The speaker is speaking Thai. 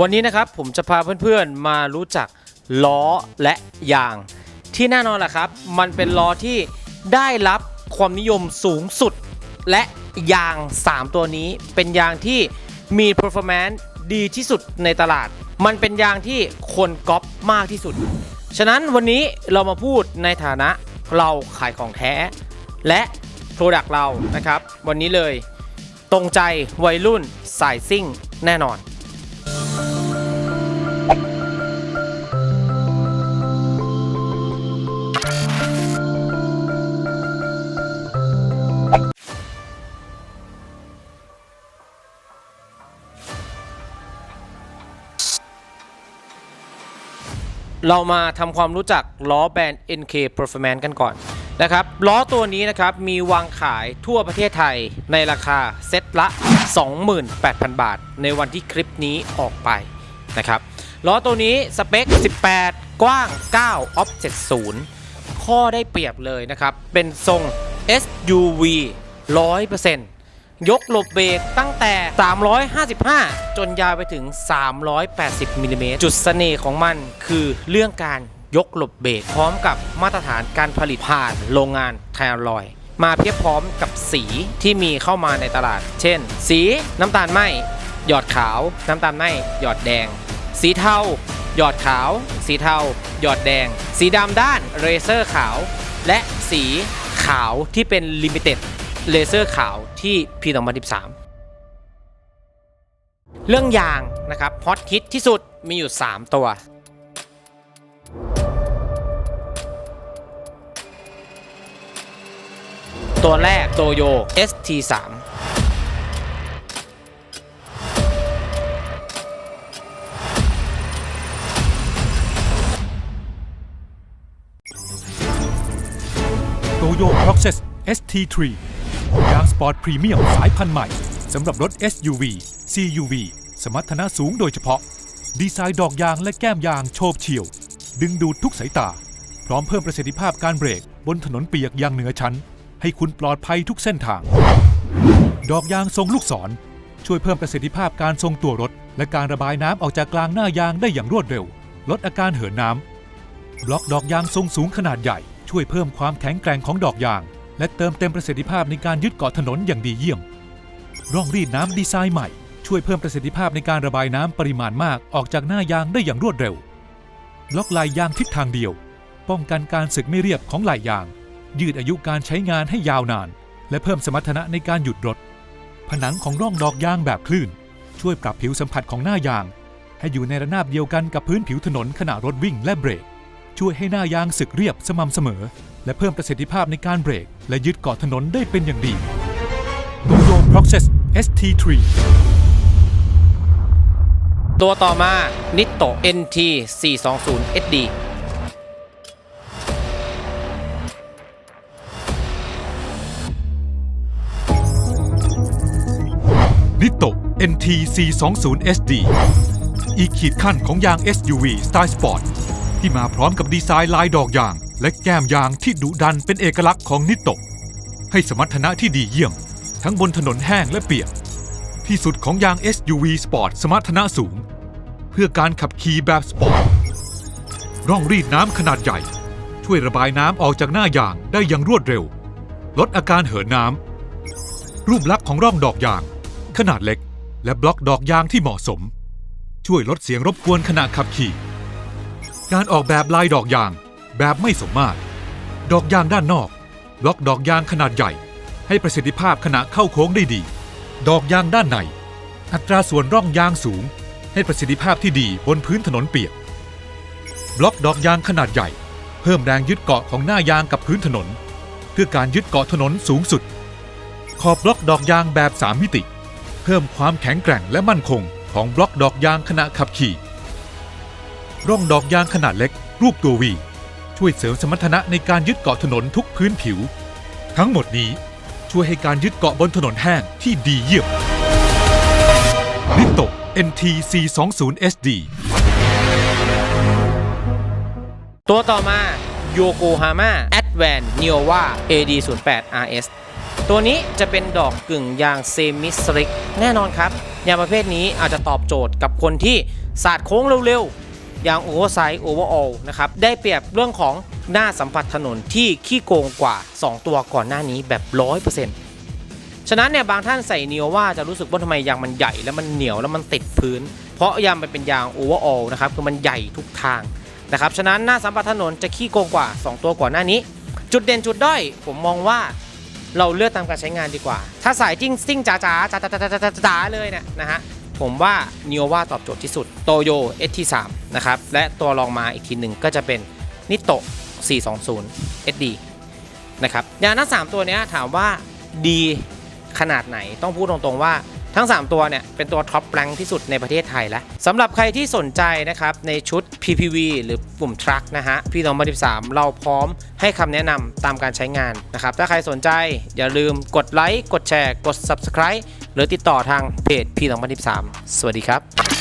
วันนี้นะครับผมจะพาเพื่อนๆมารู้จักล้อและยาง ที่แน่นอนแหละครับ มันเป็นล้อที่ได้รับความนิยมสูงสุด และยาง 3 ตัวนี้ เป็นยางที่มี performance ดีที่สุดในตลาด มันเป็นยางที่คนก๊อปมากที่สุด ฉะนั้นวันนี้เรามาพูดในฐานะเราขายของแท้ และ Product เรานะครับ วันนี้เลย ตรงใจวัยรุ่นสายซิ่งแน่นอน เรามาทำความรู้จักล้อแบรนด์ NK Performance กันก่อนนะครับล้อตัวนี้นะครับมีวางขายทั่วประเทศไทยในราคาเซตละ 28,000 บาท ในวันที่คลิปนี้ออกไปนะครับล้อตัวนี้สเปค 18 กว้าง 9 offset 0ข้อได้เปรียบเลยนะครับ เป็นทรง SUV 100% ยกหลบเบรกตั้งแต่ 355 จนยาวไปถึง 380มิลลิเมตรจุดเสน่ห์ของมันคือเรื่องการยกหลบเบรกพร้อมกับมาตรฐานการผลิตผ่านโรงงานไทอลอยมาเพียบพร้อมกับสีที่มีเข้ามาในตลาด เช่น สีน้ำตาลไหมหยอดขาว น้ำตาลไหมหยอดแดง สีเทาหยอดขาว สีเทาหยอดแดง สีดำด้านเรเซอร์ขาว และสีขาวที่เป็นลิมิเต็ดเลเซอร์ขาว ที่ปี 2013 เรื่องยางนะครับฮอตฮิตที่สุดมีอยู่ 3 ตัว ตัวแรกโตโย ST3 โตโย Proxys ST3 ยางสปอร์ตพรีเมียมสายพันธุ์ใหม่สำหรับรถ SUV CUV สมรรถนะสูงโดยเฉพาะ ดีไซน์ดอกยางและแก้มยางโฉบเฉี่ยว ดึงดูดทุกสายตา พร้อมเพิ่มประสิทธิภาพการเบรก บนถนนเปียกอย่างเหนือชั้น ให้คุณปลอดภัยทุกเส้นทาง ดอกยางทรงลูกศร ช่วยเพิ่มประสิทธิภาพการทรงตัวรถ และการระบายน้ำออกจากกลางหน้ายางได้อย่างรวดเร็ว ลดอาการเหินน้ำบล็อกดอกยางทรงสูงขนาดใหญ่ ช่วยเพิ่มความแข็งแกร่งของดอกยาง และเติมเต็มประสิทธิภาพในการยึดเกาะถนนอย่างดีเยี่ยม ร่องรีดน้ำดีไซน์ใหม่ ช่วยเพิ่มประสิทธิภาพในการระบายน้ำปริมาณมากออกจากหน้ายางได้อย่างรวดเร็ว ล็อกลายยางทิศทางเดียว ป้องกันการสึกไม่เรียบของลายยาง ยืดอายุการใช้งานให้ยาวนาน และเพิ่มสมรรถนะในการหยุดรถ ผนังของร่องดอกยางแบบคลื่น ช่วยปรับผิวสัมผัสของหน้ายาง ให้อยู่ในระนาบเดียวกันกับพื้นผิวถนนขณะรถวิ่งและเบรก ช่วยให้หน้ายางสึกเรียบสม่ำเสมอ และเพิ่มประสิทธิภาพในการเบรก และยึดเกาะถนนได้เป็นอย่างดี Toyo Proxys ST3 ตัวต่อมา Nitto NT 420 SD Nitto NT C20 SD อีกขีดขั้นของยาง SUV สไตล์สปอร์ตที่มาพร้อมกับดีไซน์ลายดอกยาง และแก้มยางที่ดุดันเป็นเอกลักษณ์ของนิโตให้สมรรถนะที่ดีเยี่ยม ทั้งบนถนนแห้งและเปียก ที่สุดของยาง SUV สปอร์ตสมรรถนะสูง เพื่อการขับขี่แบบสปอร์ตร่องรีดน้ำขนาดใหญ่ ช่วยระบายน้ำออกจากหน้ายางได้อย่างรวดเร็ว ลดอาการเหินน้ำรูปลักษณ์ของร่องดอกยาง ขนาดเล็ก และบล็อกดอกยางที่เหมาะสม ช่วยลดเสียงรบกวนขณะขับขี่ การออกแบบลายดอกยาง แบบไม่สมมาตร ดอกยางด้านนอกบล็อกดอกยางขนาดใหญ่ ให้ประสิทธิภาพขณะเข้าโค้งได้ดี ดอกยางด้านใน อัตราส่วนร่องยางสูง ให้ประสิทธิภาพที่ดีบนพื้นถนนเปียก บล็อกดอกยางขนาดใหญ่ เพิ่มแรงยึดเกาะของหน้ายางกับพื้นถนน เพื่อการยึดเกาะถนนสูงสุด ขอบบล็อกดอกยางแบบ 3 มิติ เพิ่มความแข็งแกร่งและมั่นคงของบล็อกดอกยางขณะขับขี่ ร่องดอกยางขนาดเล็กรูปตัววี ช่วยเสริมสมรรถนะในการยึดเกาะถนนทุกพื้นผิว ทั้งหมดนี้ช่วยให้การยึดเกาะบนถนนแห้งที่ดีเยี่ยมนิโต NT C20 SD ตัวต่อมา Yokohama Advan Niowa AD08 RS ตัวนี้จะเป็นดอกกึ่งยางเซมิสลิก แน่นอนครับ ยางประเภทนี้อาจจะตอบโจทย์กับคนที่สาดโค้งเร็วๆ ยางโอเวอร์ไซส์โอเวอร์ออลนะครับได้เปรียบเรื่องของหน้าสัมผัสถนนที่ขี้โกงกว่า 2 ตัวก่อนหน้านี้แบบ 100%ฉะนั้นเนี่ยบางท่านใส่เนียวว่าจะรู้สึกว่าทำไมยางมันใหญ่แล้วมันเหนียวแล้วมันติดพื้น เพราะยางมันเป็นยางโอเวอร์ออลนะครับคือมันใหญ่ทุกทางนะครับฉะนั้นหน้าสัมผัสถนนจะขี้โกงกว่า 2 ตัวก่อนหน้านี้ จุดเด่นจุดด้อยผมมองว่าเราเลือกตามการใช้งานดีกว่า ถ้าสายจิ้งซิ่งจ๋าจ๋าจ๋าจ๋าจ๋าเลยเนี่ยนะฮะ ผมว่า n ิ o ว่าตอบโจทย์ที่สุดโตโย ST3 นะครับ และตัวรองมาอีกทีหนึ่งก็จะเป็นนิโต420 SD นะครับยางทั้ง3ตัวนี้ถามว่าดีขนาดไหนต้องพูดตรงๆว่า ทั้ง 3 ตัวเนี่ยเป็นตัวท็อปแรงที่สุดในประเทศไทยแล้วสำหรับใครที่สนใจนะครับในชุด PPV หรือกลุ่มทรัคนะฮะพี่2013เราพร้อมให้คำแนะนำตามการใช้งานนะครับถ้าใครสนใจอย่าลืมกดไลค์กดแชร์ กด Subscribe หรือติดต่อทางเพจพี่2013สวัสดีครับ